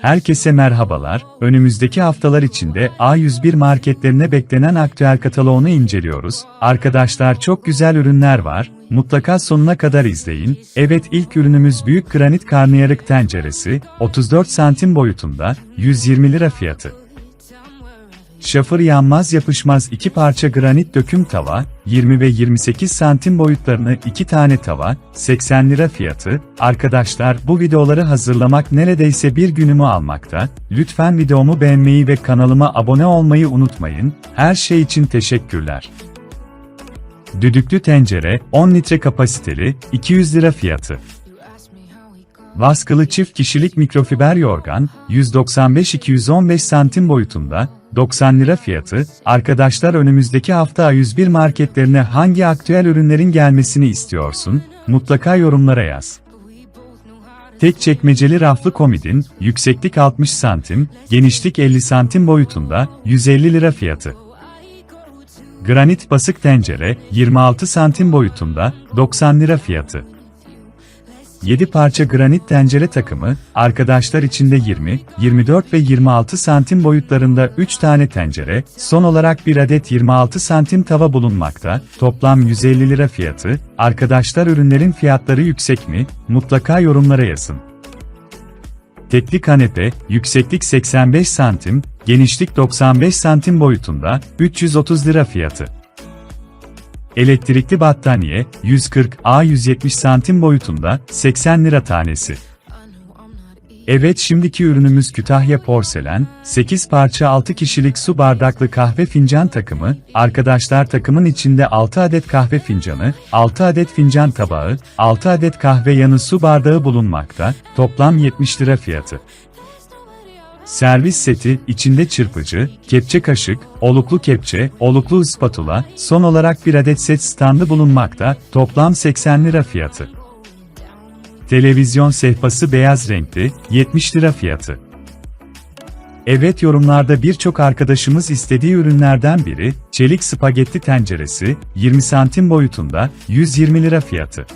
Herkese merhabalar. Önümüzdeki haftalar içinde A101 marketlerine beklenen aktüel kataloğunu inceliyoruz. Arkadaşlar çok güzel ürünler var. Mutlaka sonuna kadar izleyin. Evet ilk ürünümüz büyük granit karnıyarık tenceresi, 34 santim boyutunda, 120 lira fiyatı. Şafır yanmaz yapışmaz iki parça granit döküm tava, 20 ve 28 santim boyutlarını iki tane tava, 80 lira fiyatı. Arkadaşlar bu videoları hazırlamak neredeyse bir günümü almakta. Lütfen videomu beğenmeyi ve kanalıma abone olmayı unutmayın. Her şey için teşekkürler. Düdüklü tencere, 10 litre kapasiteli, 200 lira fiyatı. Vaskılı çift kişilik mikrofiber yorgan, 195-215 santim boyutunda, 90 lira fiyatı. Arkadaşlar önümüzdeki hafta A101 marketlerine hangi aktüel ürünlerin gelmesini istiyorsun? Mutlaka yorumlara yaz. Tek çekmeceli raflı komodin, yükseklik 60 santim, genişlik 50 santim boyutunda, 150 lira fiyatı. Granit basık tencere, 26 santim boyutunda, 90 lira fiyatı. 7 parça granit tencere takımı, arkadaşlar içinde 20, 24 ve 26 santim boyutlarında 3 tane tencere, son olarak bir adet 26 santim tava bulunmakta, toplam 150 lira fiyatı, arkadaşlar ürünlerin fiyatları yüksek mi? Mutlaka yorumlara yazın. Tekli kanepe, yükseklik 85 santim, genişlik 95 santim boyutunda, 330 lira fiyatı. Elektrikli battaniye, 140 A 170 santim boyutunda, 80 lira tanesi. Evet şimdiki ürünümüz Kütahya Porselen, 8 parça 6 kişilik su bardaklı kahve fincan takımı, arkadaşlar takımın içinde 6 adet kahve fincanı, 6 adet fincan tabağı, 6 adet kahve yanı su bardağı bulunmakta, toplam 70 lira fiyatı. Servis seti, içinde çırpıcı, kepçe kaşık, oluklu kepçe, oluklu spatula, son olarak bir adet set standı bulunmakta, toplam 80 lira fiyatı. Televizyon sehpası beyaz renkli, 70 lira fiyatı. Evet yorumlarda birçok arkadaşımız istediği ürünlerden biri, çelik spagetti tenceresi, 20 santim boyutunda, 120 lira fiyatı.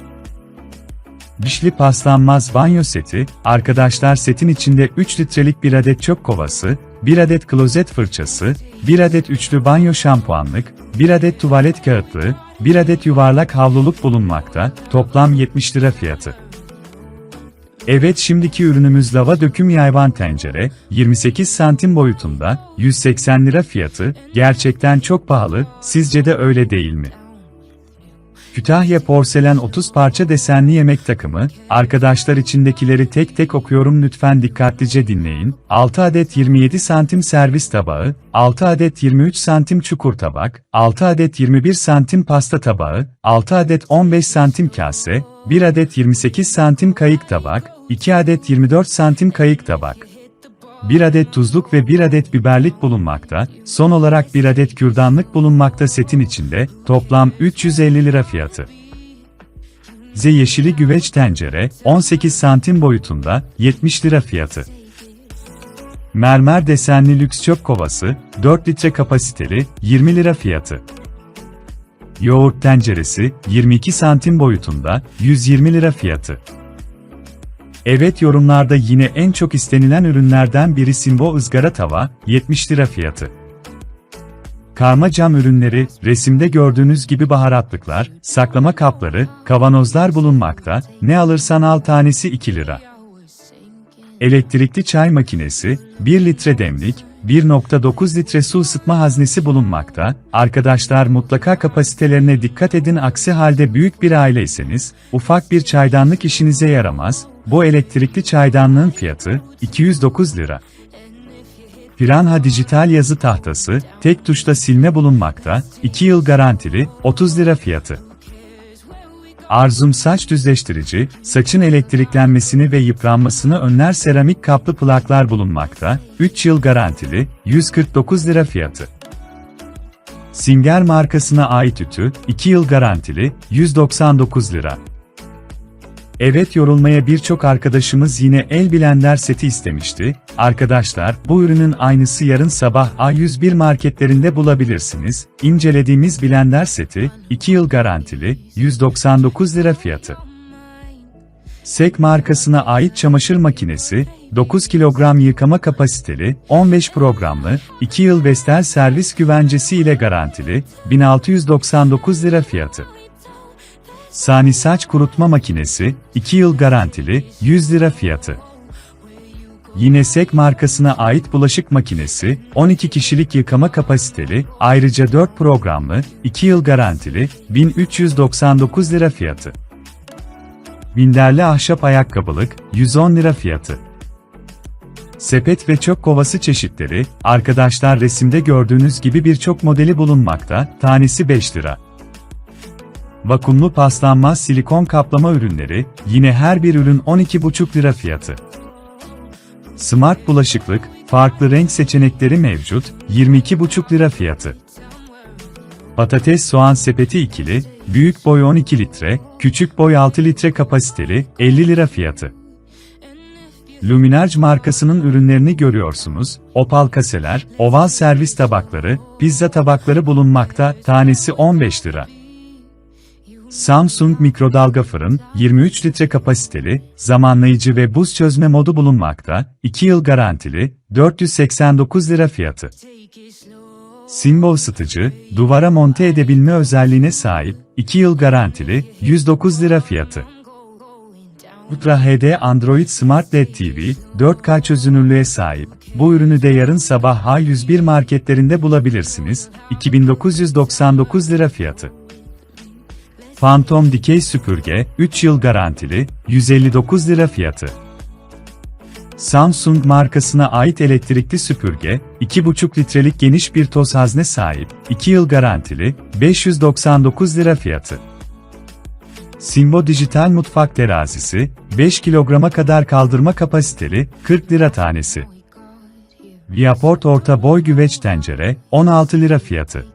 Dişli paslanmaz banyo seti, arkadaşlar setin içinde 3 litrelik bir adet çöp kovası, 1 adet klozet fırçası, 1 adet üçlü banyo şampuanlık, 1 adet tuvalet kağıtlığı, 1 adet yuvarlak havluluk bulunmakta, toplam 70 lira fiyatı. Evet şimdiki ürünümüz lava döküm yayvan tencere, 28 santim boyutunda, 180 lira fiyatı, gerçekten çok pahalı, sizce de öyle değil mi? Kütahya Porselen 30 parça desenli yemek takımı, arkadaşlar içindekileri tek tek okuyorum lütfen dikkatlice dinleyin. 6 adet 27 santim servis tabağı, 6 adet 23 santim çukur tabak, 6 adet 21 santim pasta tabağı, 6 adet 15 santim kase, 1 adet 28 santim kayık tabak, 2 adet 24 santim kayık tabak. 1 adet tuzluk ve 1 adet biberlik bulunmakta, son olarak 1 adet kürdanlık bulunmakta setin içinde, toplam 350 lira fiyatı. Z yeşili güveç tencere, 18 santim boyutunda, 70 lira fiyatı. Mermer desenli lüks çöp kovası, 4 litre kapasiteli, 20 lira fiyatı. Yoğurt tenceresi, 22 santim boyutunda, 120 lira fiyatı. Evet yorumlarda yine en çok istenilen ürünlerden biri Simbo ızgara tava, 70 lira fiyatı. Karma cam ürünleri, resimde gördüğünüz gibi baharatlıklar, saklama kapları, kavanozlar bulunmakta, ne alırsan al tanesi 2 lira. Elektrikli çay makinesi, 1 litre demlik, 1.9 litre su ısıtma haznesi bulunmakta. Arkadaşlar mutlaka kapasitelerine dikkat edin aksi halde büyük bir aileyseniz, ufak bir çaydanlık işinize yaramaz. Bu elektrikli çaydanlığın fiyatı, 209 lira. Piranha dijital yazı tahtası, tek tuşla silme bulunmakta, 2 yıl garantili, 30 lira fiyatı. Arzum saç düzleştirici, saçın elektriklenmesini ve yıpranmasını önler seramik kaplı plaklar bulunmakta, 3 yıl garantili, 149 lira fiyatı. Singer markasına ait ütü, 2 yıl garantili, 199 lira. Evet yorulmaya birçok arkadaşımız yine el blender seti istemişti. Arkadaşlar, bu ürünün aynısı yarın sabah A101 marketlerinde bulabilirsiniz. İncelediğimiz blender seti, 2 yıl garantili, 199 lira fiyatı. SEK markasına ait çamaşır makinesi, 9 kilogram yıkama kapasiteli, 15 programlı, 2 yıl Vestel servis güvencesi ile garantili, 1699 lira fiyatı. Sani saç kurutma makinesi, 2 yıl garantili, 100 lira fiyatı. Yine SEK markasına ait bulaşık makinesi, 12 kişilik yıkama kapasiteli, ayrıca 4 programlı, 2 yıl garantili, 1399 lira fiyatı. Binderli ahşap ayakkabılık, 110 lira fiyatı. Sepet ve çöp kovası çeşitleri, arkadaşlar resimde gördüğünüz gibi birçok modeli bulunmakta, tanesi 5 lira. Vakumlu paslanmaz silikon kaplama ürünleri, yine her bir ürün 12,5 lira fiyatı. Smart bulaşıklık, farklı renk seçenekleri mevcut, 22,5 lira fiyatı. Patates soğan sepeti ikili, büyük boy 12 litre, küçük boy 6 litre kapasiteli, 50 lira fiyatı. Luminarge markasının ürünlerini görüyorsunuz, opal kaseler, oval servis tabakları, pizza tabakları bulunmakta, tanesi 15 lira. Samsung mikrodalga fırın, 23 litre kapasiteli, zamanlayıcı ve buz çözme modu bulunmakta, 2 yıl garantili, 489 lira fiyatı. Simbo ısıtıcı, duvara monte edebilme özelliğine sahip, 2 yıl garantili, 109 lira fiyatı. Ultra HD Android Smart LED TV, 4K çözünürlüğe sahip. Bu ürünü de yarın sabah H101 marketlerinde bulabilirsiniz, 2999 lira fiyatı. Phantom dikey süpürge, 3 yıl garantili, 159 lira fiyatı. Samsung markasına ait elektrikli süpürge, 2,5 litrelik geniş bir toz hazne sahip, 2 yıl garantili, 599 lira fiyatı. Simbo Dijital Mutfak Terazisi, 5 kilograma kadar kaldırma kapasiteli, 40 lira tanesi. Viaport Orta Boy Güveç Tencere, 16 lira fiyatı.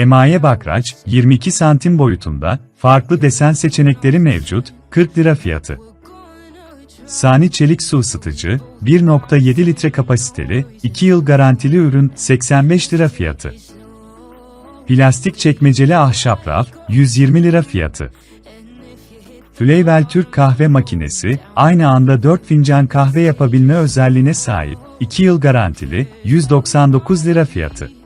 Emaye bakraç, 22 santim boyutunda, farklı desen seçenekleri mevcut, 40 lira fiyatı. Sani çelik su ısıtıcı, 1.7 litre kapasiteli, 2 yıl garantili ürün, 85 lira fiyatı. Plastik çekmeceli ahşap raf, 120 lira fiyatı. Flavell Türk kahve makinesi, aynı anda 4 fincan kahve yapabilme özelliğine sahip, 2 yıl garantili, 199 lira fiyatı.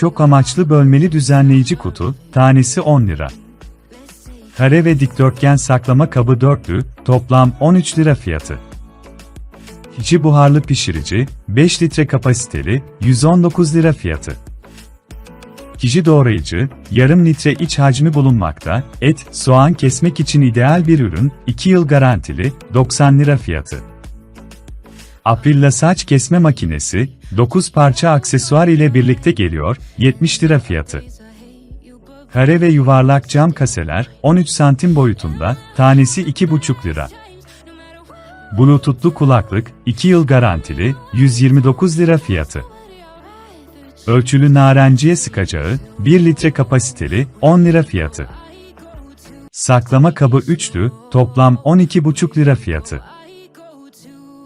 Çok amaçlı bölmeli düzenleyici kutu, tanesi 10 lira. Kare ve dikdörtgen saklama kabı dörtlü, toplam 13 lira fiyatı. İçi buharlı pişirici, 5 litre kapasiteli, 119 lira fiyatı. Kişi doğrayıcı, yarım litre iç hacmi bulunmakta, et, soğan kesmek için ideal bir ürün, 2 yıl garantili, 90 lira fiyatı. Aprilla saç kesme makinesi, 9 parça aksesuar ile birlikte geliyor, 70 lira fiyatı. Kare ve yuvarlak cam kaseler, 13 santim boyutunda, tanesi 2,5 lira. Bluetooth'lu kulaklık, 2 yıl garantili, 129 lira fiyatı. Ölçülü narenciye sıkacağı, 1 litre kapasiteli, 10 lira fiyatı. Saklama kabı üçlü, toplam 12,5 lira fiyatı.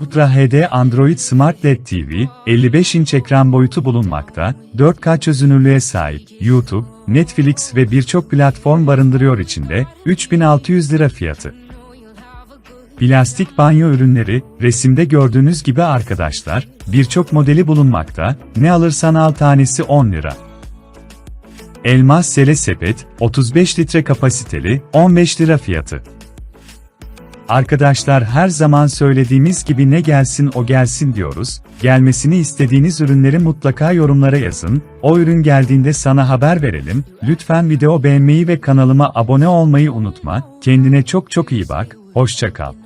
Ultra HD Android Smart LED TV, 55 inç ekran boyutu bulunmakta, 4K çözünürlüğe sahip, YouTube, Netflix ve birçok platform barındırıyor içinde, 3600 lira fiyatı. Plastik banyo ürünleri, resimde gördüğünüz gibi arkadaşlar, birçok modeli bulunmakta, ne alırsan al tanesi 10 lira. Elmas sele sepet, 35 litre kapasiteli, 15 lira fiyatı. Arkadaşlar her zaman söylediğimiz gibi ne gelsin o gelsin diyoruz. Gelmesini istediğiniz ürünleri mutlaka yorumlara yazın. O ürün geldiğinde sana haber verelim. Lütfen video beğenmeyi ve kanalıma abone olmayı unutma. Kendine çok çok iyi bak. Hoşça kal.